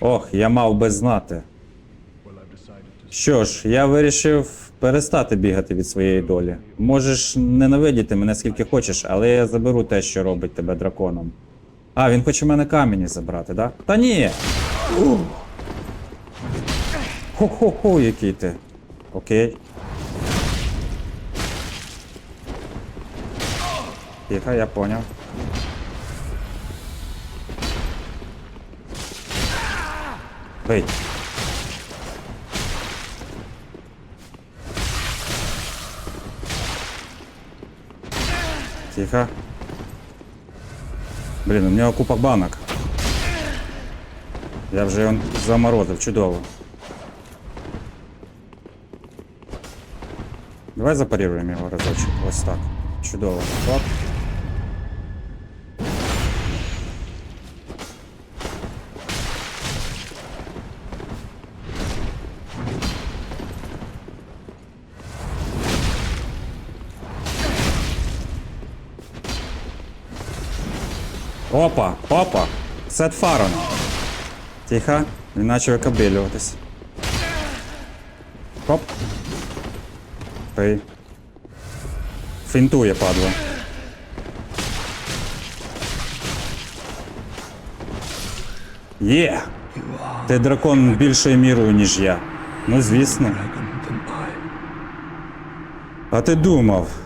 Ох, я мав би знати. Що ж, я вирішив перестати бігати від своєї долі. Можеш ненавидіти мене скільки хочеш, але я заберу те, що робить тебе драконом. А, він хоче мене камені забрати, да? Та ні! Хо-хо-хо, який ти. Окей. Тихо, я поняв. Бей. Тихо. Блін, у нього купа банок. Я вже його заморозив, чудово. Давай запаріруємо його разочок. Ось так. Чудово. Оп. Опа, опа. Сет Фарон. Тихо, він почав викабелюватись. Хоп. Пий. Фінтує, падла. Є! Ти дракон більшою мірою, ніж я. Ну, звісно. А ти думав,